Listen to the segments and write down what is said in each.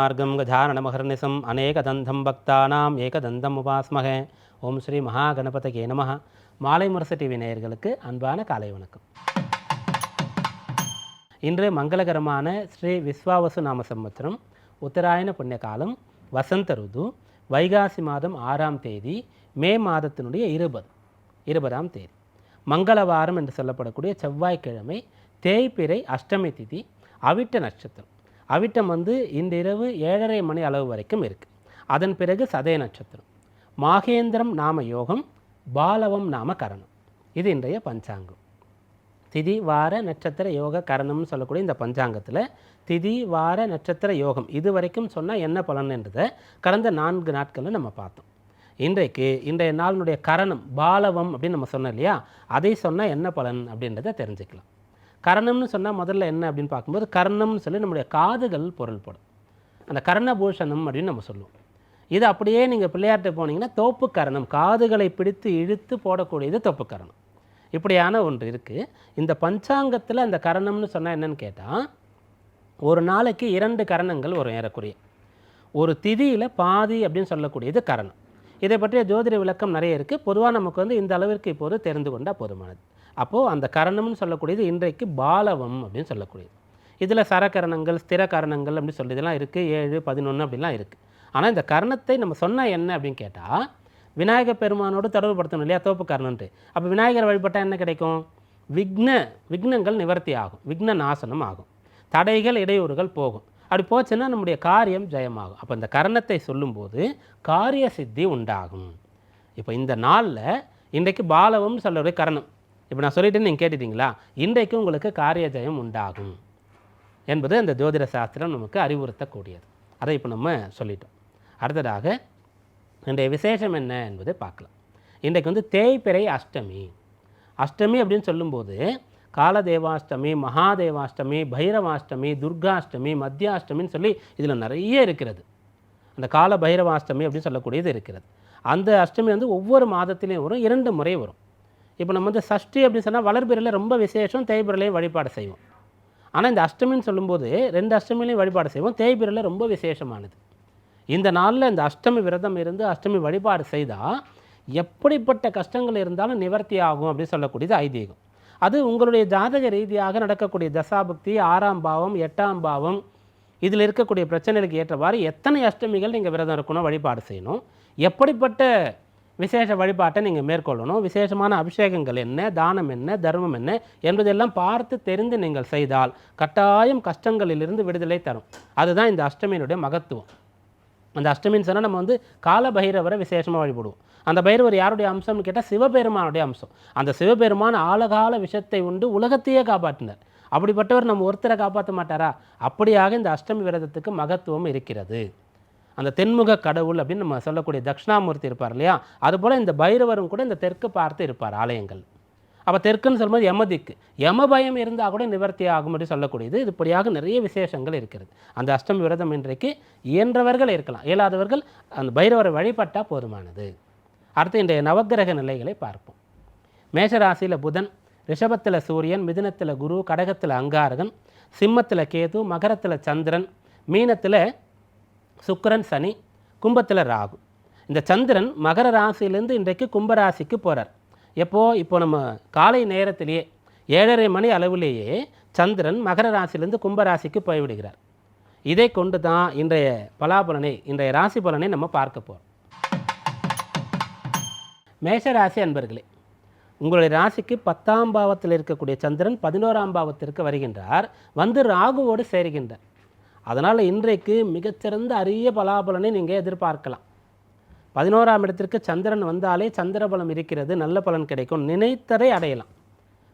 மார்க்கம் கஜானனமஹர்நிசம் அநேகதந்தம் பக்தானாம் ஏகதந்தம் உபாஸ்மகே ஓம் ஸ்ரீ மகாகணபதகே நம மாலை முரசு டிவி நேயர்களுக்கு அன்பான காலை வணக்கம். இன்று மங்களகரமான ஸ்ரீ விஸ்வாவசு நாம சம்பத்திரம் உத்தராயண புண்ணிய காலம் வசந்த ருது வைகாசி மாதம் ஆறாம் தேதி மே மாதத்தினுடைய இருபது இருபதாம் தேதி. மங்களவாரம் என்று சொல்லப்படக்கூடிய செவ்வாய்க்கிழமை தேய்பிறை அஷ்டமி திதி அவிட்ட நட்சத்திரம். அவிட்டம் வந்து இந்த இரவு ஏழரை மணி அளவு வரைக்கும் இருக்குது அதன் பிறகு சதய நட்சத்திரம். மாகேந்திரம் நாம யோகம் பாலவம் நாம கரணம். இது இன்றைய பஞ்சாங்கம். திதி வார நட்சத்திர யோக கரணம்னு சொல்லக்கூடிய இந்த பஞ்சாங்கத்தில் திதி வார நட்சத்திர யோகம் இது வரைக்கும் சொன்னால் என்ன பலன்ன்றதை கடந்த நான்கு நாட்களில் நம்ம பார்த்தோம். இன்றைக்கு இன்றைய நாளினுடைய கரணம் பாலவம் அப்படின்னு நம்ம சொன்னோம் இல்லையா? அதை சொன்னால் என்ன பலன் அப்படின்றத தெரிஞ்சுக்கலாம். கரணம்னு சொன்னால் முதல்ல என்ன அப்படின்னு பார்க்கும்போது கர்ணம்னு சொல்லி நம்முடைய காதுகள் பொருள்படும் அந்த கர்ணபூஷணம் அப்படின்னு நம்ம சொல்லுவோம். இது அப்படியே நீங்கள் பிள்ளையார்ட்ட போனீங்கன்னா தோப்பு கரணம் காதுகளை பிடித்து இழுத்து போடக்கூடியது தோப்பு கரணம். இப்படியான ஒன்று இருக்குது இந்த பஞ்சாங்கத்தில் அந்த கரணம்னு சொன்னால் என்னன்னு கேட்டால் ஒரு நாளைக்கு இரண்டு கரணங்கள் வரும் ஏறக்குறைய. ஒரு திதியில் பாதி அப்படின்னு சொல்லக்கூடியது கரணம். இதை பற்றிய ஜோதிட விளக்கம் நிறைய இருக்குது பொதுவாக நமக்கு வந்து இந்த அளவிற்கு இப்போது தெரிந்து கொண்டால் போதுமானது. அப்போது அந்த கரணம்னு சொல்லக்கூடியது இன்றைக்கு பாலவம் அப்படின்னு சொல்லக்கூடியது. இதில் சரகரணங்கள் ஸ்திர கரணங்கள் அப்படின்னு சொல்லி இதெல்லாம் இருக்குது ஏழு பதினொன்று அப்படிலாம் இருக்குது ஆனால் இந்த கரணத்தை நம்ம சொன்னால் என்ன அப்படின்னு கேட்டால் விநாயகர் பெருமானோடு தொடர்புபடுத்தணும் இல்லையா? தோப்பு கரணன்ட்டு அப்போ விநாயகர் வழிபட்டால் என்ன கிடைக்கும்? விக்ன விக்னங்கள் நிவர்த்தி ஆகும். விக்ன நாசனம் ஆகும். தடைகள் இடையூறுகள் போகும். அப்படி போச்சுன்னா நம்முடைய காரியம் ஜெயமாகும். அப்போ இந்த கரணத்தை சொல்லும்போது காரிய சித்தி உண்டாகும். இப்போ இந்த நாளில் இன்றைக்கு பாலவம்னு சொல்லக்கூடிய கரணம். இப்போ நான் சொல்லிட்டேன்னு நீங்கள் கேட்டுட்டீங்களா? இன்றைக்கு உங்களுக்கு காரிய ஜெயம் உண்டாகும். என்பது அந்த ஜோதிட சாஸ்திரம் நமக்கு அறிவுறுத்தக்கூடியது. அதை இப்போ நம்ம சொல்லிட்டோம். அடுத்ததாக இன்றைய விசேஷம் என்ன என்பதை பார்க்கலாம். இன்றைக்கு வந்து தேய்பிறை அஷ்டமி. அஷ்டமி அப்படின்னு சொல்லும்போது காலதேவாஷ்டமி மகாதேவாஷ்டமி பைரவாஷ்டமி துர்காஷ்டமி மத்தியாஷ்டமின்னு சொல்லி இதில் நிறைய இருக்கிறது. அந்த கால பைரவாஷ்டமி அப்படின்னு சொல்லக்கூடியது இருக்கிறது. அந்த அஷ்டமி வந்து ஒவ்வொரு மாதத்திலையும் வரும் இரண்டு முறை வரும். இப்போ நம்ம வந்து சஷ்டி அப்படின்னு சொன்னால் வளர்பிறையில் ரொம்ப விசேஷம் தேய்பிரலையும் வழிபாடு செய்வோம். ஆனால் இந்த அஷ்டமின்னு சொல்லும்போது ரெண்டு அஷ்டமிலையும் வழிபாடு செய்வோம். தேய்பிரலை ரொம்ப விசேஷமானது. இந்த நாளில் இந்த அஷ்டமி விரதம் இருந்து அஷ்டமி வழிபாடு செய்தால் எப்படிப்பட்ட கஷ்டங்கள் இருந்தாலும் நிவர்த்தி ஆகும் அப்படின்னு சொல்லக்கூடியது ஐதீகம். அது உங்களுடைய ஜாதக ரீதியாக நடக்கக்கூடிய தசாபக்தி ஆறாம் பாவம் எட்டாம் பாவம் இதில் இருக்கக்கூடிய பிரச்சனைகளுக்கு ஏற்றவாறு எத்தனை அஷ்டமிகள் நீங்கள் விரதம் இருக்கணும் வழிபாடு செய்யணும் எப்படிப்பட்ட விசேஷ வழிபாட்டை நீங்கள் மேற்கொள்ளணும். விசேஷமான அபிஷேகங்கள் என்ன? தானம் என்ன? தர்மம் என்ன? என்பதெல்லாம் பார்த்து தெரிந்து நீங்கள் செய்தால் கட்டாயம் கஷ்டங்களிலிருந்து விடுதலை தரும். அதுதான் இந்த அஷ்டமியினுடைய மகத்துவம். அந்த அஷ்டமின்னு சொன்னால் நம்ம வந்து கால பைரவரை விசேஷமாக வழிபடுவோம். அந்த பைரவர் யாருடைய அம்சம்னு கேட்டால் சிவபெருமானுடைய அம்சம். அந்த சிவபெருமான் ஆலகால விஷத்தை உண்டு உலகத்தையே காப்பாற்றினார். அப்படிப்பட்டவர் நம்ம ஒருத்தரை காப்பாற்ற மாட்டாரா? அப்படியாக இந்த அஷ்டமி விரதத்துக்கு மகத்துவம் இருக்கிறது. அந்த தென்முக கடவுள் அப்படின்னு நம்ம சொல்லக்கூடிய தட்சிணாமூர்த்தி இருப்பார் இல்லையா? அதுபோல் இந்த பைரவரும் கூட இந்த தெற்கு பார்த்து இருப்பார் ஆலயங்கள். அப்போ தெற்குன்னு சொல்லும்போது யமதிக்கு யம பயம் இருந்தால் கூட நிவர்த்தி ஆகும் என்று சொல்லக்கூடியது. இப்படியாக நிறைய விசேஷங்கள் இருக்கிறது. அந்த அஷ்டமி விரதம் இன்றைக்கு இயன்றவர்கள் இருக்கலாம். இயலாதவர்கள் அந்த பைரவரை வழிபட்டால் போதுமானது. அடுத்து இன்றைய நவக்கிரக நிலைகளை பார்ப்போம். மேஷராசியில் புதன் ரிஷபத்தில் சூரியன் மிதுனத்தில் குரு கடகத்தில் அங்காரகன் சிம்மத்தில் கேது மகரத்தில் சந்திரன் மீனத்தில் சுக்கரன் சனி கும்பத்தில் ராகு. இந்த சந்திரன் மகர ராசியிலேருந்து இன்றைக்கு கும்பராசிக்கு போகிறார் எப்போ? இப்போ நம்ம காலை நேரத்திலேயே ஏழரை மணி அளவிலேயே சந்திரன் மகர ராசியிலேருந்து கும்பராசிக்கு போய்விடுகிறார். இதை கொண்டு தான் இன்றைய பலாபலனை இன்றைய ராசி பலனை நம்ம பார்க்க போகிறோம் மேஷராசி அன்பர்களே உங்களுடைய ராசிக்கு பத்தாம் பாவத்தில் இருக்கக்கூடிய சந்திரன் பதினோராம் பாவத்திற்கு வருகின்றார். வந்து ராகுவோடு சேருகின்றார். அதனால் இன்றைக்கு மிகச்சிறந்த அரிய பலாபலனை நீங்கள் எதிர்பார்க்கலாம். பதினோராம் இடத்திற்கு சந்திரன் வந்தாலே சந்திர பலம் இருக்கிறது நல்ல பலன் கிடைக்கும் நினைத்ததை அடையலாம்.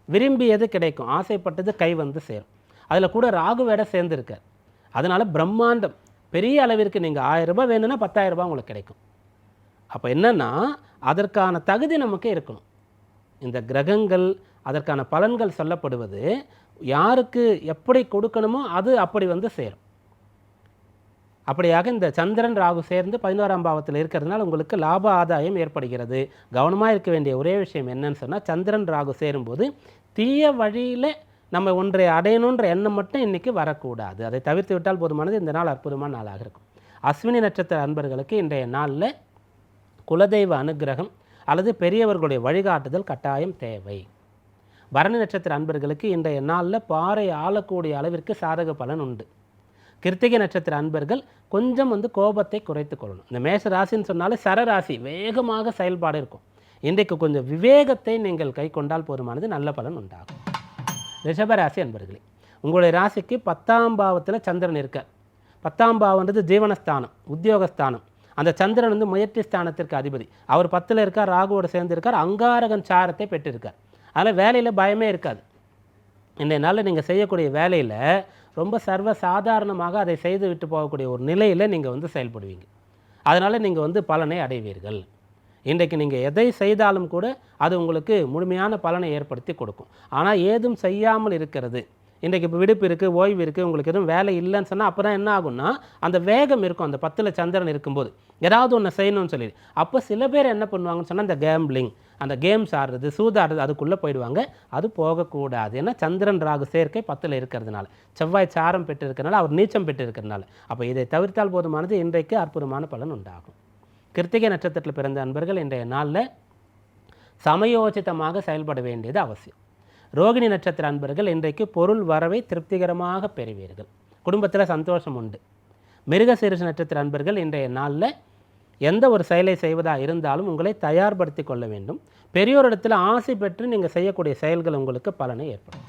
விரும்பியது கிடைக்கும் ஆசைப்பட்டது கை வந்து சேரும். அதில் கூட ராகு வேட சேர்ந்துருக்கார். அதனால் பிரம்மாண்டம் பெரிய அளவிற்கு நீங்கள் ஆயிரம் ரூபாய் வேணும்னா பத்தாயிரம் ரூபாய் உங்களுக்கு கிடைக்கும். அப்போ என்னென்னா அதற்கான தகுதி நமக்கு இருக்கணும். இந்த கிரகங்கள் அதற்கான பலன்கள் சொல்லப்படுவது யாருக்கு எப்படி கொடுக்கணுமோ அது அப்படி வந்து சேரும். அப்படியாக இந்த சந்திரன் ராகு சேர்ந்து பதினோராம் பாவத்தில் இருக்கிறதுனால உங்களுக்கு லாப ஆதாயம் ஏற்படுகிறது. கவனமாக இருக்க வேண்டிய ஒரே விஷயம் என்னன்னு சொன்னால் சந்திரன் ராகு சேரும்போது தீய வழியில் நம்ம ஒன்றை அடையணுன்ற எண்ணம் மட்டும் இன்றைக்கி வரக்கூடாது. அதை தவிர்த்து விட்டால் போதுமானது. இந்த நாள் அற்புதமான நாளாக இருக்கும். அஸ்வினி நட்சத்திர அன்பர்களுக்கு இன்றைய நாளில் குலதெய்வ அனுக்கிரகம் அல்லது பெரியவர்களுடைய வழிகாட்டுதல் கட்டாயம் தேவை. பரணி நட்சத்திர அன்பர்களுக்கு இன்றைய நாளில் பாறை ஆளக்கூடிய அளவிற்கு சாதக பலன் உண்டு. கிருத்திகை நட்சத்திர அன்பர்கள் கொஞ்சம் வந்து கோபத்தை குறைத்து கொள்ளணும். இந்த மேஷ ராசின்னு சொன்னாலே சரராசி வேகமாக செயல்பாடு இருக்கும். இன்றைக்கு கொஞ்சம் விவேகத்தை நீங்கள் கை கொண்டால் போதுமானது நல்ல பலன் உண்டாகும். ரிஷபராசி அன்பர்களே உங்களுடைய ராசிக்கு பத்தாம் பாவத்தில் சந்திரன் இருக்க பத்தாம் பாவன்றது ஜீவனஸ்தானம் உத்தியோகஸ்தானம். அந்த சந்திரன் வந்து முயற்சி ஸ்தானத்திற்கு அதிபதி. அவர் பத்தில் இருக்கார் ராகுவோடு சேர்ந்திருக்கார் அங்காரகன் சாரத்தை பெற்றிருக்கார். அதில் வேலையில் பயமே இருக்காது. இன்றைய நாளில் நீங்கள் செய்யக்கூடிய வேலையில் ரொம்ப சர்வ சாதாரணமாக அதை செய்து விட்டு போகக்கூடிய ஒரு நிலையில் நீங்கள் வந்து செயல்படுவீங்க. அதனால் நீங்கள் வந்து பலனை அடைவீர்கள். இன்றைக்கு நீங்கள் எதை செய்தாலும் கூட அது உங்களுக்கு முழுமையான பலனை ஏற்படுத்தி கொடுக்கும். ஆனால் ஏதும் செய்யாமல் இருக்கிறது. இன்றைக்கு இப்போ விடுப்பு இருக்குது ஓய்வு இருக்குது உங்களுக்கு எதுவும் வேலை இல்லைன்னு சொன்னால் அப்போ தான் என்ன ஆகும்னா அந்த வேகம் இருக்கும். அந்த பத்தில் சந்திரன் இருக்கும்போது ஏதாவது ஒன்று செய்யணும்னு சொல்லி அப்போ சில பேர் என்ன பண்ணுவாங்கன்னு சொன்னால் இந்த கேம்பிளிங் அந்த கேம்ஸ் ஆடுறது சூதாடுறது அதுக்குள்ளே போயிடுவாங்க. அது போகக்கூடாது. ஏன்னா சந்திரன் ராகு சேர்க்கை பத்தில் இருக்கிறதுனால. செவ்வாய் சாரம் பெற்று இருக்கிறனால அவர் நீச்சம் பெற்று இருக்கிறனால அப்போ இதை தவிர்த்தால் போதுமானது இன்றைக்கு அற்புதமான பலன் உண்டாகும். கிருத்திகை நட்சத்திரத்தில் பிறந்த அன்பர்கள் இன்றைய நாளில் சமயோசிதமாக செயல்பட வேண்டியது அவசியம். ரோகிணி நட்சத்திர அன்பர்கள் இன்றைக்கு பொருள் வரவை திருப்திகரமாக பெறுவீர்கள். குடும்பத்தில் சந்தோஷம் உண்டு. மிருகசீரிஷ நட்சத்திர அன்பர்கள் இன்றைய நாளில் எந்த ஒரு செயலை செய்வதாக இருந்தாலும் உங்களை தயார்படுத்தி கொள்ள வேண்டும். பெரியோரிடத்தில் ஆசை பெற்று நீங்கள் செய்யக்கூடிய செயல்கள் உங்களுக்கு பலனை ஏற்படும்.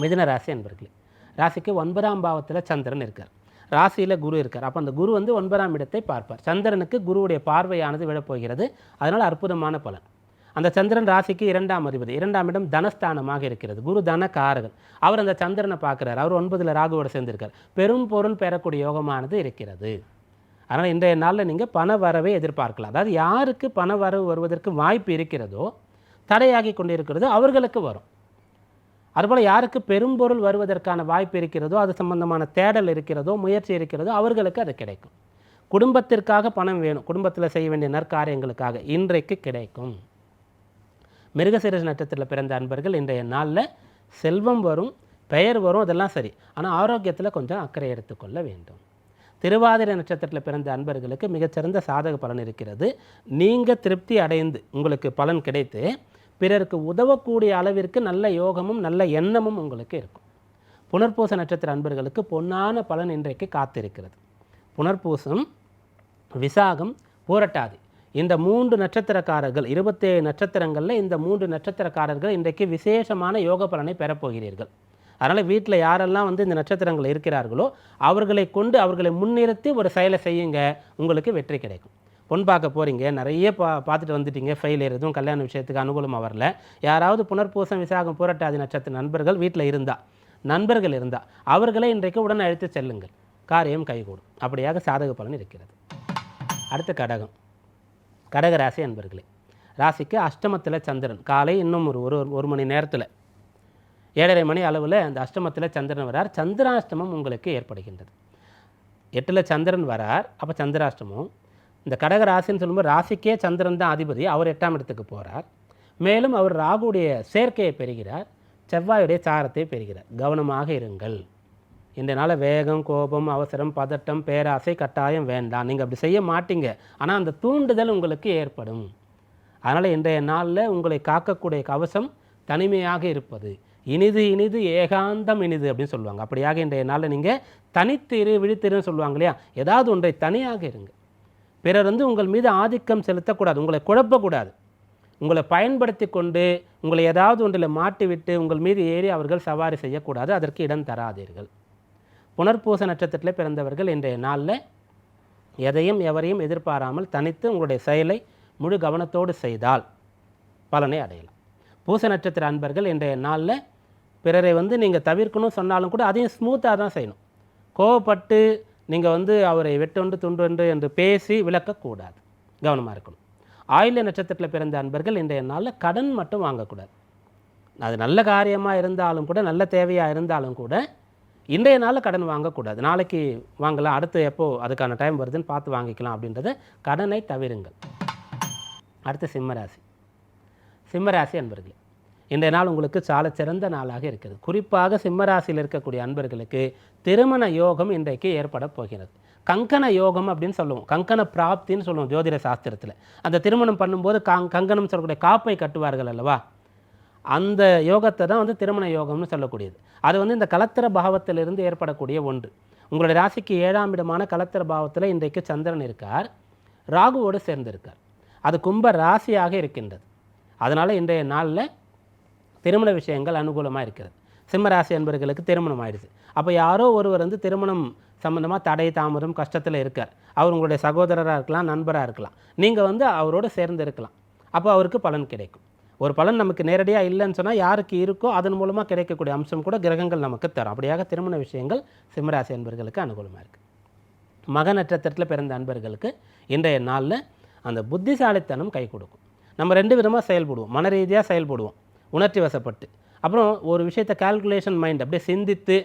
மிதன ராசி என்பர்களே ராசிக்கு ஒன்பதாம் பாவத்தில் சந்திரன் இருக்கார். ராசியில் குரு இருக்கார். அப்போ அந்த குரு வந்து ஒன்பதாம் இடத்தை பார்ப்பார். சந்திரனுக்கு குருவுடைய பார்வையானது விழப்போகிறது. அதனால் அற்புதமான பலன். அந்த சந்திரன் ராசிக்கு இரண்டாம் அதிபதி. இரண்டாம் இடம் தனஸ்தானமாக இருக்கிறது. குரு தன காரகன் அவர் அந்த சந்திரனை பார்க்குறார். அவர் ஒன்பதில் ராகுவோடு சேர்ந்திருக்கார். பெரும் பொருள் பெறக்கூடிய யோகமானது இருக்கிறது. அதனால் இன்றைய நாளில் நீங்கள் பண வரவை எதிர்பார்க்கலாம். அதாவது யாருக்கு பண வரவு வருவதற்கு வாய்ப்பு இருக்கிறதோ தடையாகி கொண்டிருக்கிறதோ அவர்களுக்கு வரும். அதுபோல் யாருக்கு பெரும்பொருள் வருவதற்கான வாய்ப்பு இருக்கிறதோ அது சம்பந்தமான தேடல் இருக்கிறதோ முயற்சி இருக்கிறதோ அவர்களுக்கு அது கிடைக்கும். குடும்பத்திற்காக பணம் வேணும். குடும்பத்தில் செய்ய வேண்டிய நற்காரியங்களுக்காக இன்றைக்கு கிடைக்கும். மிருகசீரஸ் நட்சத்திரத்தில் பிறந்த அன்பர்கள் இன்றைய நாளில் செல்வம் வரும் பெயர் வரும் அதெல்லாம் சரி. ஆனால் ஆரோக்கியத்தில் கொஞ்சம் அக்கறை எடுத்துக்கொள்ள வேண்டும். திருவாதிரை நட்சத்திரத்தில் பிறந்த அன்பர்களுக்கு மிகச்சிறந்த சாதக பலன் இருக்கிறது. நீங்கள் திருப்தி அடைந்து உங்களுக்கு பலன் கிடைத்து பிறருக்கு உதவக்கூடிய அளவிற்கு நல்ல யோகமும் நல்ல எண்ணமும் உங்களுக்கு இருக்கும். புனர்பூச நட்சத்திர அன்பர்களுக்கு பொன்னான பலன் இன்றைக்கு காத்திருக்கிறது. புனர்பூசம் விசாகம் பூரட்டாதி. இந்த மூன்று நட்சத்திரக்காரர்கள் இருபத்தேழு நட்சத்திரங்களில் இந்த மூன்று நட்சத்திரக்காரர்கள் இன்றைக்கு விசேஷமான யோக பலனை பெறப்போகிறீர்கள். அதனால் வீட்டில் யாரெல்லாம் வந்து இந்த நட்சத்திரங்கள் இருக்கிறார்களோ அவர்களை கொண்டு அவர்களை முன்னிறுத்தி ஒரு செயலை செய்யுங்க. உங்களுக்கு வெற்றி கிடைக்கும். பொன் பார்க்க போகிறீங்க நிறைய பா பார்த்துட்டு வந்துட்டீங்க ஃபெயில் எதுவும் கல்யாண விஷயத்துக்கு அனுகூலமாக வரல. யாராவது புனர்பூசம் விசாகம் போராட்டாதி நட்சத்திர நண்பர்கள் வீட்டில் இருந்தால் நண்பர்கள் இருந்தால் அவர்களை இன்றைக்கு உடன் அழைத்து செல்லுங்கள். காரியம் கைகூடும். அப்படியாக சாதக பலன் இருக்கிறது. அடுத்த கடகம். கடக ராசி அன்பர்களே ராசிக்கு அஷ்டமத்தில் சந்திரன். காலை இன்னும் ஒரு ஒரு ஒரு மணி நேரத்தில் ஏழரை மணி அளவில் அந்த அஷ்டமத்தில் சந்திரன் வரார். சந்திராஷ்டமம் உங்களுக்கு ஏற்படுகின்றது. எட்டில் சந்திரன் வரார். அப்போ சந்திராஷ்டமம். இந்த கடக ராசின்னு சொல்லும்போது ராசிக்கே சந்திரன் தான் அதிபதி. அவர் எட்டாம் இடத்துக்கு போகிறார் மேலும் அவர் ராகுடைய சேர்க்கையை பெறுகிறார். செவ்வாயுடைய சாரத்தை பெறுகிறார். கவனமாக இருங்கள். இந்த வேகம் கோபம் அவசரம் பதட்டம் பேராசை கட்டாயம் வேண்டாம். நீங்கள் அப்படி செய்ய மாட்டீங்க. ஆனால் அந்த தூண்டுதல் உங்களுக்கு ஏற்படும். அதனால் இன்றைய நாளில் உங்களை காக்கக்கூடிய கவசம் தனிமையாக இருப்பது. இனிது இனிது ஏகாந்தம் இனிது அப்படின்னு சொல்லுவாங்க. அப்படியாக இன்றைய நாளில் நீங்கள் தனித்திரு விழித்திருன்னு சொல்லுவாங்க இல்லையா? ஏதாவது ஒன்றை தனியாக இருங்க. பிறர் வந்து உங்கள் மீது ஆதிக்கம் செலுத்தக்கூடாது. உங்களை குழப்பக்கூடாது. உங்களை பயன்படுத்தி கொண்டு உங்களை ஏதாவது ஒன்றில் மாட்டிவிட்டு உங்கள் மீது ஏறி அவர்கள் சவாரி செய்யக்கூடாது. அதற்கு இடம் தராதீர்கள். புனர்பூச நட்சத்திரத்தில் பிறந்தவர்கள் இன்றைய நாளில் எதையும் எவரையும் எதிர்பாராமல் தனித்து உங்களுடைய செயலை முழு கவனத்தோடு செய்தால் பலனை அடையலாம். பூச நட்சத்திர அன்பர்கள் இன்றைய நாளில் பிறரை வந்து நீங்கள் தவிர்க்கணும் சொன்னாலும் கூட அதையும் ஸ்மூத்தாக தான் செய்யணும். கோவப்பட்டு நீங்கள் வந்து அவரை வெட்டொன்று துண்டொன்று என்று பேசி விளக்கக்கூடாது. கவனமாக இருக்கணும். ஆயுள நட்சத்திரத்தில் பிறந்த அன்பர்கள் இன்றைய நாளில் கடன் மட்டும் வாங்கக்கூடாது. அது நல்ல காரியமாக இருந்தாலும் கூட நல்ல தேவையாக இருந்தாலும் கூட இன்றைய நாளில் கடன் வாங்கக்கூடாது. நாளைக்கு வாங்கலாம் அடுத்து எப்போது அதுக்கான டைம் வருதுன்னு பார்த்து வாங்கிக்கலாம் அப்படின்றத கடனை தவிருங்கள். அடுத்து சிம்மராசி. சிம்மராசி அன்பர்களே இன்றைய நாள் உங்களுக்கு சால சிறந்த நாளாக இருக்குது குறிப்பாக சிம்மராசியில் இருக்கக்கூடிய அன்பர்களுக்கு திருமண யோகம் இன்றைக்கு ஏற்பட போகிறது. கங்கண யோகம் அப்படின்னு சொல்லுவோம். கங்கண பிராப்தின்னு சொல்லுவோம் ஜோதிட சாஸ்திரத்தில். அந்த திருமணம் பண்ணும்போது கங் கங்கணம் சொல்லக்கூடிய காப்பை கட்டுவார்கள் அல்லவா? அந்த யோகத்தை தான் வந்து திருமண யோகம்னு சொல்லக்கூடியது. அது வந்து இந்த கலத்திர பாவத்திலிருந்து ஏற்படக்கூடிய ஒன்று. உங்களுடைய ராசிக்கு ஏழாம் இடமான கலத்திர பாவத்தில் இன்றைக்கு சந்திரன் இருக்கார். ராகுவோடு சேர்ந்திருக்கார். அது கும்ப ராசியாக இருக்கின்றது. அதனால் இன்றைய நாளில் திருமண விஷயங்கள் அனுகூலமாக இருக்கிறது. சிம்மராசி என்பர்களுக்கு திருமணம் ஆயிடுச்சு. அப்போ யாரோ ஒருவர் வந்து திருமணம் சம்மந்தமாக தடை தாமதம் கஷ்டத்தில் இருக்கார். அவர் உங்களுடைய சகோதரராக இருக்கலாம் நண்பராக இருக்கலாம். நீங்கள் வந்து அவரோடு சேர்ந்து இருக்கலாம். அப்போ அவருக்கு பலன் கிடைக்கும். ஒரு பலன் நமக்கு நேரடியாக இல்லைன்னு சொன்னால் யாருக்கு இருக்கோ அதன் மூலமாக கிடைக்கக்கூடிய அம்சம் கூட கிரகங்கள் நமக்கு தரும். அப்படியாக திருமண விஷயங்கள் சிம்மராசி அன்பர்களுக்கு அனுகூலமாக இருக்குது மக நட்சத்திரத்தில் பிறந்த அன்பர்களுக்கு இன்றைய நாளில் அந்த புத்திசாலித்தனம் கை கொடுக்கும். நம்ம ரெண்டு விதமாக செயல்படுவோம். மன ரீதியாக செயல்படுவோம். உணர்ச்சி வசப்பட்டு அப்புறம் ஒரு விஷயத்தை கால்குலேஷன் மைண்ட் அப்படியே சிந்தித்து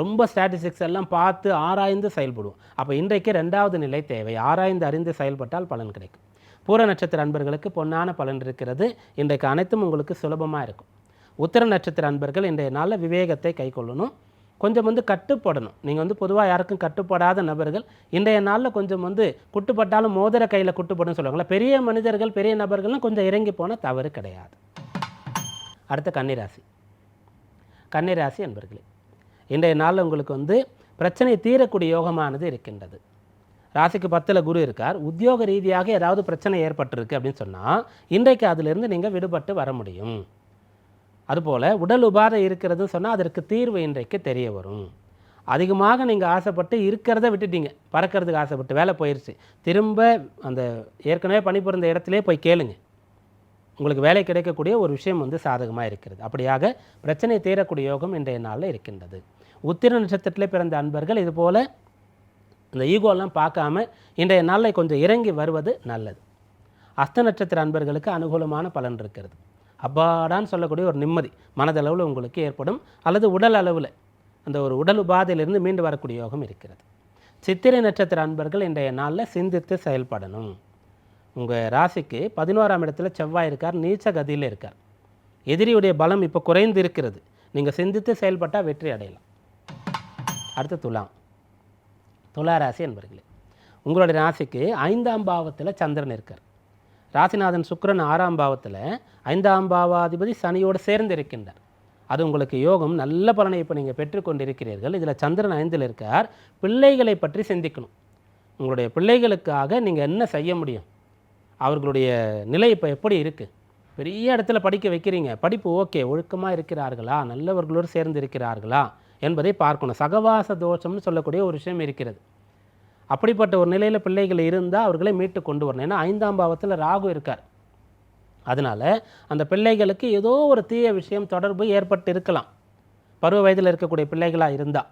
ரொம்ப ஸ்டாட்டிஸ்டிக்ஸ் எல்லாம் பார்த்து ஆராய்ந்து செயல்படுவோம். அப்போ இன்றைக்கு ரெண்டாவது நிலை தேவை. ஆராய்ந்து அறிந்து செயல்பட்டால் பலன் கிடைக்கும். பூர நட்சத்திர அன்பர்களுக்கு பொன்னான பலன் இருக்கிறது. இன்றைக்கு அனைத்தும் உங்களுக்கு சுலபமாக இருக்கும். உத்தர நட்சத்திர அன்பர்கள் இன்றைய நாளில் விவேகத்தை கைக்கொள்ளணும் கொஞ்சம் வந்து கட்டுப்படணும். நீங்கள் வந்து பொதுவாக யாருக்கும் கட்டுப்படாத நபர்கள் இன்றைய நாளில் கொஞ்சம் வந்து குட்டுப்பட்டாலும் மோதிர கையில் குட்டுப்படும் சொல்லுவாங்களா பெரிய மனிதர்கள் பெரிய நபர்கள்லாம் கொஞ்சம் இறங்கி போனால் தவறு கிடையாது. அடுத்த கன்னிராசி. கன்னிராசி அன்பர்களே இன்றைய நாளில் உங்களுக்கு வந்து பிரச்சனை தீரக்கூடிய யோகமானது இருக்கின்றது. ராசிக்கு பத்தில் குரு இருக்கார். உத்தியோக ரீதியாக ஏதாவது பிரச்சனை ஏற்பட்டிருக்கு அப்படின்னு சொன்னால் இன்றைக்கு அதிலிருந்து நீங்கள் விடுபட்டு வர முடியும். அதுபோல் உடல் உபாதை இருக்கிறதுன்னு சொன்னால் அதற்கு தீர்வு இன்றைக்கு தெரிய வரும். அதிகமாக நீங்கள் ஆசைப்பட்டு இருக்கிறத விட்டுட்டீங்க. பறக்கிறதுக்கு ஆசைப்பட்டு வேலை போயிடுச்சு திரும்ப அந்த ஏற்கனவே பணிபுரிந்த இடத்திலே போய் கேளுங்க. உங்களுக்கு வேலை கிடைக்கக்கூடிய ஒரு விஷயம் வந்து சாதகமாக இருக்கிறது. அப்படியாக பிரச்சனை தீரக்கூடிய யோகம் இன்றைய நாளில் இருக்கின்றது. உத்திர நட்சத்திரத்தில் பிறந்த அன்பர்கள் இதுபோல் இந்த ஈகோலாம் பார்க்காம இன்றைய நாளில் கொஞ்சம் இறங்கி வருவது நல்லது. அஸ்த நட்சத்திர அன்பர்களுக்கு அனுகூலமான பலன் இருக்கிறது. அப்பாடான்னு சொல்லக்கூடிய ஒரு நிம்மதி மனதளவில் உங்களுக்கு ஏற்படும். அல்லது உடல் அளவில் அந்த ஒரு உடல் உபாதையிலிருந்து மீண்டு வரக்கூடிய யோகம் இருக்கிறது. சித்திரை நட்சத்திர அன்பர்கள் இன்றைய நாளில் சிந்தித்து செயல்படணும். உங்கள் ராசிக்கு பதினோராம் இடத்துல செவ்வாய் இருக்கார் நீச்ச கதியில் இருக்கார். எதிரியுடைய பலம் இப்போ குறைந்து இருக்கிறது. நீங்கள் சிந்தித்து செயல்பட்டால் வெற்றி அடையலாம். அடுத்த துலாம் துலா ராசி என்பர்களே உங்களுடைய ராசிக்கு ஐந்தாம் பாவத்தில் சந்திரன் இருக்கார். ராசிநாதன் சுக்கிரன் ஆறாம் பாவத்தில் ஐந்தாம் பாவாதிபதி சனியோடு சேர்ந்து இருக்கின்றார். அது உங்களுக்கு யோகம் நல்ல பலனை இப்போ நீங்கள் பெற்றுக்கொண்டிருக்கிறீர்கள் இதில் சந்திரன் ஐந்தில் இருக்கார். பிள்ளைகளை பற்றி சிந்திக்கணும். உங்களுடைய பிள்ளைகளுக்காக நீங்கள் என்ன செய்ய முடியும்? அவர்களுடைய நிலை இப்போ எப்படி இருக்குது பெரிய இடத்துல படிக்க வைக்கிறீங்க. படிப்பு ஓகே ஒழுக்கமாக இருக்கிறார்களா? நல்லவர்களோடு சேர்ந்து இருக்கிறார்களா? என்பதை பார்க்கணும். சகவாச தோஷம்னு சொல்லக்கூடிய ஒரு விஷயம் இருக்கிறது. அப்படிப்பட்ட ஒரு நிலையில் பிள்ளைகள் இருந்தால் அவர்களை மீட்டு கொண்டு வரணும். ஏன்னா ஐந்தாம் பாவத்தில் ராகு இருக்கார். அதனால் அந்த பிள்ளைகளுக்கு ஏதோ ஒரு தீய விஷயம் தொடர்பு ஏற்பட்டு இருக்கலாம். பருவ வயதில் இருக்கக்கூடிய பிள்ளைகளாக இருந்தால்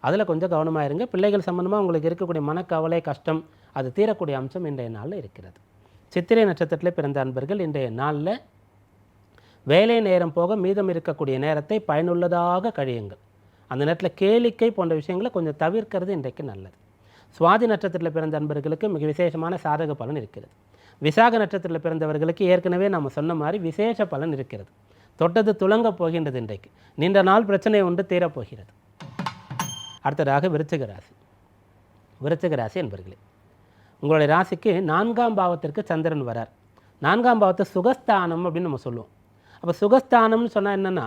அதில் கொஞ்சம் கவனமாக இருங்க. பிள்ளைகள் சம்மந்தமாக உங்களுக்கு இருக்கக்கூடிய மனக்கவலை கஷ்டம் அது தீரக்கூடிய அம்சம் இன்றைய நாளில் இருக்கிறது. சித்திரை நட்சத்திரத்தில் பிறந்த அன்பர்கள் இன்றைய நாளில் வேலை நேரம் போக மீதம் இருக்கக்கூடிய நேரத்தை பயனுள்ளதாக கழியுங்கள். அந்த நேரத்தில் கேளிக்கை போன்ற விஷயங்களை கொஞ்சம் தவிர்க்கிறது இன்றைக்கு நல்லது. சுவாதி நட்சத்திரத்தில் பிறந்த அன்பர்களுக்கு மிக விசேஷமான சாதக பலன் இருக்கிறது. விசாக நட்சத்திரத்தில் பிறந்தவர்களுக்கு ஏற்கனவே நம்ம சொன்ன மாதிரி விசேஷ பலன் இருக்கிறது. தொட்டது துளங்க போகின்றது இன்றைக்கு. நீண்ட நாள் பிரச்சனை ஒன்று தீரப்போகிறது. அடுத்ததாக விருச்சிக ராசி. விருச்சிக ராசி என்பர்களே உங்களுடைய ராசிக்கு நான்காம் பாவத்திற்கு சந்திரன் வரார். நான்காம் பாவத்தை சுகஸ்தானம் அப்படின்னு நம்ம சொல்லுவோம். அப்போ சுகஸ்தானம்னு சொன்னால் என்னென்னா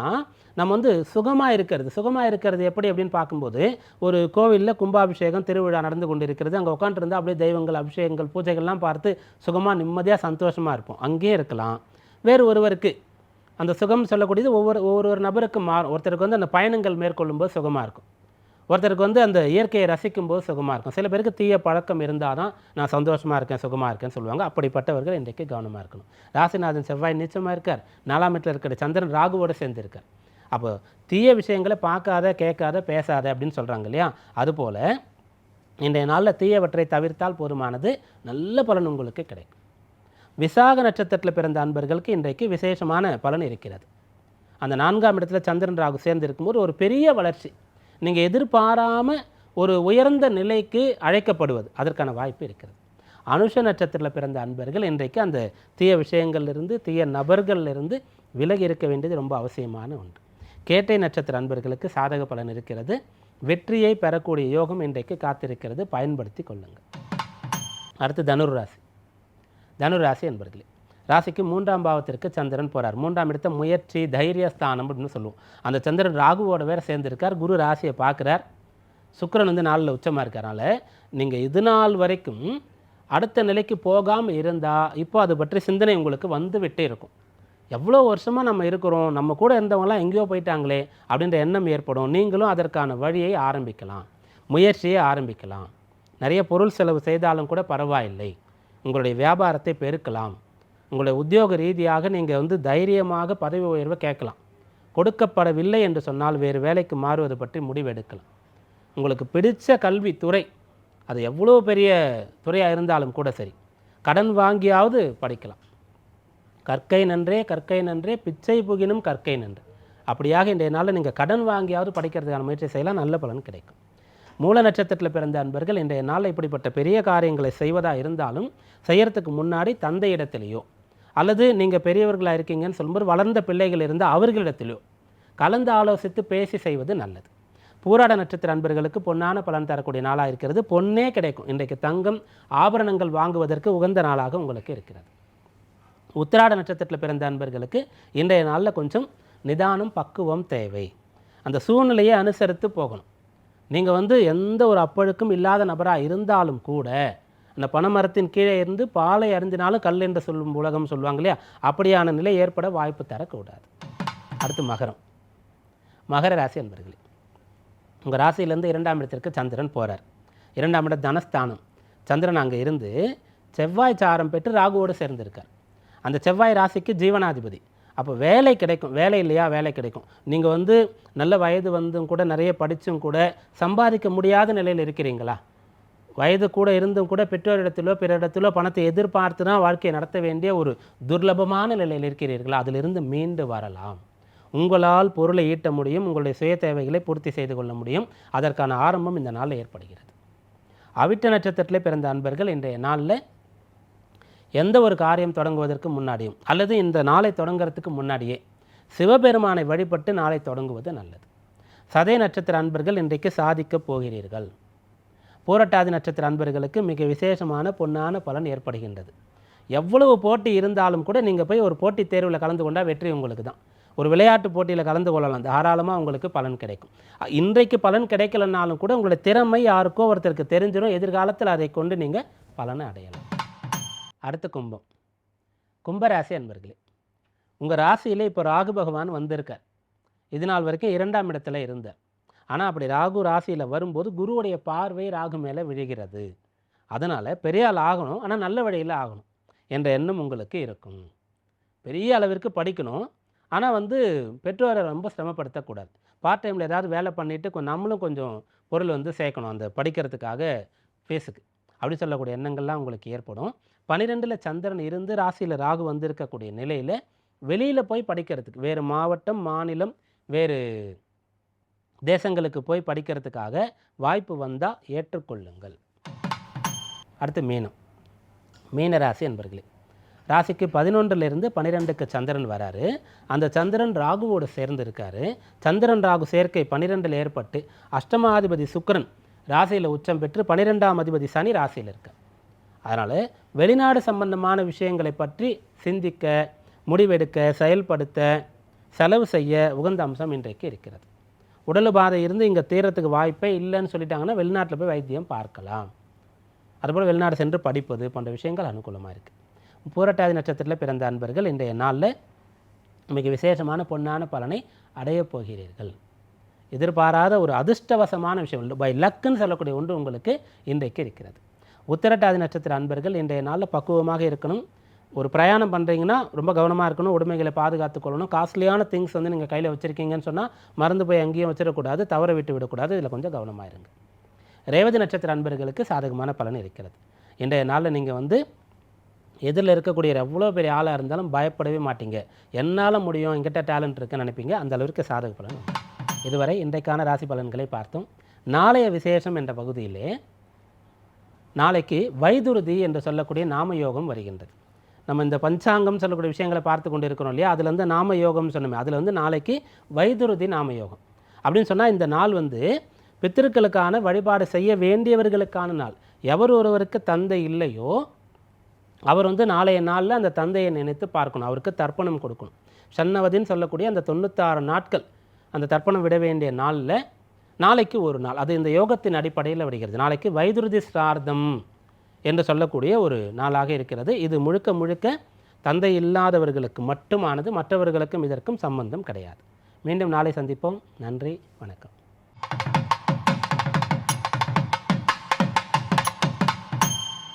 நம்ம வந்து சுகமாக இருக்கிறது. சுகமாக இருக்கிறது எப்படி அப்படின்னு பார்க்கும்போது ஒரு கோவிலில் கும்பாபிஷேகம் திருவிழா நடந்து கொண்டு இருக்கிறது அங்கே உட்காந்துருந்தா அப்படியே தெய்வங்கள் அபிஷேகங்கள் பூஜைகள்லாம் பார்த்து சுகமாக நிம்மதியாக சந்தோஷமாக இருப்போம். அங்கேயே இருக்கலாம். வேறு ஒருவருக்கு அந்த சுகம் சொல்லக்கூடியது ஒவ்வொரு ஒவ்வொரு நபருக்கு மாறும். ஒருத்தருக்கு வந்து அந்த பயணங்கள் மேற்கொள்ளும்போது சுகமாக இருக்கும். ஒருத்தருக்கு வந்து அந்த இயற்கையை ரசிக்கும்போது சுகமாக இருக்கும். சில பேருக்கு தீய பழக்கம் இருந்தால் தான் நான் சந்தோஷமாக இருக்கேன் சுகமாக இருக்கேன்னு சொல்லுவாங்க. அப்படிப்பட்டவர்கள் இன்றைக்கு கவனமாக இருக்கணும். ராசிநாதன் செவ்வாய் நிச்சயமாக இருக்கார். நாலாம் இடத்துல இருக்கிற சந்திரன் ராகுவோடு சேர்ந்திருக்கார். அப்போ தீய விஷயங்களை பார்க்காத கேட்காத பேசாத அப்படின்னு சொல்கிறாங்க இல்லையா? அதுபோல் இன்றைய நாளில் தீயவற்றை தவிர்த்தால் போதுமானது நல்ல பலன் உங்களுக்கு கிடைக்கும். விசாக நட்சத்திரத்தில் பிறந்த அன்பர்களுக்கு இன்றைக்கு விசேஷமான பலன் இருக்கிறது. அந்த நான்காம் இடத்துல சந்திரன் ராகு சேர்ந்து இருக்கும்போது ஒரு பெரிய வளர்ச்சி. நீங்கள் எதிர்பாராமல் ஒரு உயர்ந்த நிலைக்கு அழைக்கப்படுவது. அதற்கான வாய்ப்பு இருக்கிறது. அனுஷ நட்சத்திரத்தில் பிறந்த அன்பர்கள் இன்றைக்கு அந்த தீய விஷயங்கள்லிருந்து தீய நபர்கள்லிருந்து விலகி இருக்க வேண்டியது ரொம்ப அவசியமான ஒன்று. கேட்டை நட்சத்திர அன்பர்களுக்கு சாதக பலன் இருக்கிறது. வெற்றியை பெறக்கூடிய யோகம் இன்றைக்கு காத்திருக்கிறது. பயன்படுத்தி கொள்ளுங்கள். அடுத்து தனுர் ராசி தனுராசி என்பர்களே ராசிக்கு மூன்றாம் பாவத்திற்கு சந்திரன் போறார். மூன்றாம் இடத்த முயற்சி தைரியஸ்தானம் அப்படின்னு சொல்லுவோம். அந்த சந்திரன் ராகுவோட வேறு சேர்ந்திருக்கார். குரு ராசியை பார்க்குறார். சுக்கிரன் வந்து நாளில் உச்சமாக இருக்கிறனால நீங்கள் இது நாள் வரைக்கும் அடுத்த நிலைக்கு போகாமல் இருந்தால் இப்போ அது பற்றி சிந்தனை உங்களுக்கு வந்து விட்டே இருக்கும். எவ்வளோ வருஷமாக நம்ம இருக்கிறோம் நம்ம கூட இருந்தவங்களாம் எங்கேயோ போயிட்டாங்களே அப்படின்ற எண்ணம் ஏற்படும். நீங்களும் அதற்கான வழியை ஆரம்பிக்கலாம். முயற்சியை ஆரம்பிக்கலாம். நிறைய பொருள் செலவு செய்தாலும் கூட பரவாயில்லை. உங்களுடைய வியாபாரத்தை பெருக்கலாம். உங்களுடைய உத்தியோக ரீதியாக நீங்கள் வந்து தைரியமாக பதவி உயர்வை கேட்கலாம். கொடுக்கப்படவில்லை என்று சொன்னால் வேறு வேலைக்கு மாறுவது பற்றி முடிவெடுக்கலாம். உங்களுக்கு பிடித்த கல்வித்துறை அது எவ்வளோ பெரிய துறையாக இருந்தாலும் கூட சரி கடன் வாங்கியாவது படிக்கலாம். கற்கை நன்றே கற்கை நன்றே பிச்சை புகினும் கற்கை நன்று. அப்படியாக இன்றைய நாளில் நீங்கள் கடன் வாங்கியாவது படிக்கிறதுக்கான முயற்சி செய்யலாம் நல்ல பலன் கிடைக்கும். மூல நட்சத்திரத்தில் பிறந்த அன்பர்கள் இன்றைய நாளில் இப்படிப்பட்ட பெரிய காரியங்களை செய்வதாக இருந்தாலும் செய்கிறதுக்கு முன்னாடி தந்தையிடத்திலேயோ அல்லது நீங்கள் பெரியவர்களாக இருக்கீங்கன்னு சொல்லும்போது வளர்ந்த பிள்ளைகள் இருந்தால் அவர்களிடத்திலோ கலந்து ஆலோசித்து பேசி செய்வது நல்லது. பூராட நட்சத்திர அன்பர்களுக்கு பொன்னான பலன் தரக்கூடிய நாளாக இருக்கிறது. பொன்னே கிடைக்கும். இன்றைக்கு தங்கம் ஆபரணங்கள் வாங்குவதற்கு உகந்த நாளாக உங்களுக்கு இருக்கிறது. உத்திராட நட்சத்திரத்தில் பிறந்த அன்பர்களுக்கு இன்றைய நாளில் கொஞ்சம் நிதானம் பக்குவம் தேவை. அந்த சூழ்நிலையை அனுசரித்து போகணும். நீங்கள் வந்து எந்த ஒரு அப்பழுக்கும் இல்லாத நபராக இருந்தாலும் கூட அந்த பனைமரத்தின் கீழே இருந்து பாலை அறிந்தினாலும் கல் என்று சொல்லும் உலகம் சொல்லுவாங்க இல்லையா? அப்படியான நிலை ஏற்பட வாய்ப்பு தரக்கூடாது. அடுத்து மகரம். மகர ராசி அன்பர்களே உங்கள் ராசியிலேருந்து இரண்டாம் இடத்திற்கு சந்திரன் போகிறார் இரண்டாம் இடம் தனஸ்தானம். சந்திரன் அங்கே இருந்து செவ்வாய் சாரம் பெற்று ராகுவோடு சேர்ந்திருக்கார். அந்த செவ்வாய் ராசிக்கு ஜீவனாதிபதி. அப்போ வேலை கிடைக்கும். வேலை இல்லையா? வேலை கிடைக்கும். நீங்கள் வந்து நல்ல வயது வந்தும் கூட நிறைய படித்தும் கூட சம்பாதிக்க முடியாத நிலையில் இருக்கிறீங்களா? வயது கூட இருந்தும் கூட பெற்றோரிடத்திலோ பிறரிடத்திலோ பணத்தை எதிர்பார்த்து தான் வாழ்க்கையை நடத்த வேண்டிய ஒரு துர்லபமான நிலையில் இருக்கிறீர்களா? அதிலிருந்து மீண்டு வரலாம். உங்களால் பொருளை ஈட்ட முடியும் உங்களுடைய சுய தேவைகளை பூர்த்தி செய்து கொள்ள முடியும். அதற்கான ஆரம்பம் இந்த நாளில் ஏற்படுகிறது. அவிட்ட நட்சத்திரத்தில் பிறந்த அன்பர்கள் இன்றைய நாளில் எந்த ஒரு காரியம் தொடங்குவதற்கு முன்னாடியும் அல்லது இந்த நாளை தொடங்குறதுக்கு முன்னாடியே சிவபெருமானை வழிபட்டு நாளை தொடங்குவது நல்லது. சதய நட்சத்திர அன்பர்கள் இன்றைக்கு சாதிக்கப் போகிறீர்கள். பூரட்டாதி நட்சத்திர அன்பர்களுக்கு மிக விசேஷமான பொன்னான பலன் ஏற்படுகின்றது. எவ்வளவு போட்டி இருந்தாலும் கூட நீங்கள் போய் ஒரு போட்டித் தேர்வில் கலந்து கொண்டால் வெற்றி உங்களுக்கு தான். ஒரு விளையாட்டு போட்டியில் கலந்து கொள்ளலாம். தாராளமாக உங்களுக்கு பலன் கிடைக்கும். இன்றைக்கு பலன் கிடைக்கலனாலும் கூட உங்களுடைய திறமை யாருக்கோ ஒருத்தருக்கு தெரிஞ்சிடும் எதிர்காலத்தில் அதை கொண்டு நீங்கள் பலனை அடையலாம். அடுத்த கும்பம். கும்பராசி அன்பர்களே உங்கள் ராசியிலே இப்போ ராகு பகவான் வந்திருக்கார். இது நாள் வரைக்கும் இரண்டாம் இடத்துல இருந்தார். ஆனால் அப்படி ராகு ராசியில் வரும்போது குருவுடைய பார்வை ராகு மேலே விழுகிறது. அதனால் பெரிய ஆள் ஆகணும் ஆனால் நல்ல வழியில் ஆகணும் என்ற எண்ணம் உங்களுக்கு இருக்கும். பெரிய அளவிற்கு படிக்கணும் ஆனால் வந்து பெற்றோரை ரொம்ப சிரமப்படுத்தக்கூடாது. பார்ட் டைமில் ஏதாவது வேலை பண்ணிவிட்டு கொஞ்சம் நம்மளும் கொஞ்சம் பொருள் வந்து சேர்க்கணும் அந்த படிக்கிறதுக்காக ஃபேஸுக்கு அப்படி சொல்லக்கூடிய எண்ணங்கள்லாம் உங்களுக்கு ஏற்படும். பன்னிரெண்டில் சந்திரன் இருந்து ராசியில் ராகு வந்திருக்கக்கூடிய நிலையில் வெளியில் போய் படிக்கிறதுக்கு வேறு மாவட்டம் மாநிலம் வேறு தேசங்களுக்கு போய் படிக்கிறதுக்காக வாய்ப்பு வந்தால் ஏற்றுக்கொள்ளுங்கள். அடுத்து மீனம். மீன ராசி என்பர்களே ராசிக்கு பதினொன்றிலிருந்து பன்னிரெண்டுக்கு சந்திரன் வராரு. அந்த சந்திரன் ராகுவோடு சேர்ந்து இருக்காரு சந்திரன் ராகு சேர்க்கை பன்னிரெண்டில் ஏற்பட்டு அஷ்டமாதிபதி சுக்கரன் ராசியில் உச்சம் பெற்று பன்னிரெண்டாம் அதிபதி சனி ராசியில் இருக்கார். அதனால் வெளிநாடு சம்பந்தமான விஷயங்களை பற்றி சிந்திக்க முடிவெடுக்க செயல்படுத்த செலவு செய்ய உகந்த அம்சம் இன்றைக்கு இருக்கிறது. உடல் பாதை இருந்து இங்கே தீரத்துக்கு வாய்ப்பே இல்லைன்னு சொல்லிட்டாங்கன்னா வெளிநாட்டில் போய் வைத்தியம் பார்க்கலாம். அதுபோல் வெளிநாடு சென்று படிப்பது போன்ற விஷயங்கள் அனுகூலமாக இருக்குது பூரட்டாதி நட்சத்திரத்தில் பிறந்த அன்பர்கள் இன்றைய நாளில் மிக விசேஷமான பொன்னான பலனை அடையப் போகிறீர்கள். எதிர்பாராத ஒரு அதிர்ஷ்டவசமான விஷயம். பை லக்குன்னு சொல்லக்கூடிய ஒன்று உங்களுக்கு இன்றைக்கு இருக்கிறது. உத்திரட்டாதி நட்சத்திர அன்பர்கள் இன்றைய நாளில் பக்குவமாக இருக்கணும். ஒரு பிரயாணம் பண்ணுறீங்கன்னா ரொம்ப கவனமாக இருக்கணும் உடைமைகளை பாதுகாத்து கொள்ளணும். காஸ்ட்லியான திங்ஸ் வந்து நீங்கள் கையில் வச்சுருக்கீங்கன்னு சொன்னால் மறந்து போய் அங்கேயும் வச்சிடக்கூடாது தவற விட்டு விடக்கூடாது. இதில் கொஞ்சம் கவனமாக இருங்க. ரேவதி நட்சத்திர அன்பர்களுக்கு சாதகமான பலன் இருக்கிறது. இன்றைய நாளில் நீங்கள் வந்து எதிரில் இருக்கக்கூடிய எவ்வளோ பெரிய ஆளாக இருந்தாலும் பயப்படவே மாட்டீங்க. என்னால் முடியும் என்கிட்ட டேலண்ட் இருக்குன்னு நினைப்பீங்க. அந்த அளவுக்கு சாதக பலன். இதுவரை இன்றைக்கான ராசி பலன்களை பார்த்தோம். நாளைய விசேஷம் என்ற பகுதியிலே நாளைக்கு வைதுருதி என்று சொல்லக்கூடிய நாம யோகம் வருகின்றது. நம்ம இந்த பஞ்சாங்கம் சொல்லக்கூடிய விஷயங்களை பார்த்து கொண்டு இருக்கிறோம் இல்லையா? அதில் வந்து நாம யோகம்னு சொன்னோமே அதில் வந்து நாளைக்கு வைதுருதி நாம யோகம். அப்படின்னு சொன்னால் இந்த நாள் வந்து பித்திருக்களுக்கான வழிபாடு செய்ய வேண்டியவர்களுக்கான நாள். எவர் ஒருவருக்கு தந்தை இல்லையோ அவர் வந்து நாளைய நாளில் அந்த தந்தையை நினைத்து பார்க்கணும் அவருக்கு தர்ப்பணம் கொடுக்கணும். சன்னவதின்னு சொல்லக்கூடிய அந்த தொண்ணூத்தாறு நாட்கள் அந்த தர்ப்பணம் விட வேண்டிய நாளில் நாளைக்கு ஒரு நாள். அது இந்த யோகத்தின் அடிப்படையில் விடுகிறது. நாளைக்கு வைதுருதி சிரார்த்தம். என்று சொல்லக்கூடிய ஒரு நாளாக இருக்கிறது. இது முழுக்க முழுக்க தந்தை இல்லாதவர்களுக்கு மட்டுமானது மற்றவர்களுக்கும் இதற்கும் சம்பந்தம் கிடையாது. மீண்டும் நாளை சந்திப்போம். நன்றி வணக்கம்.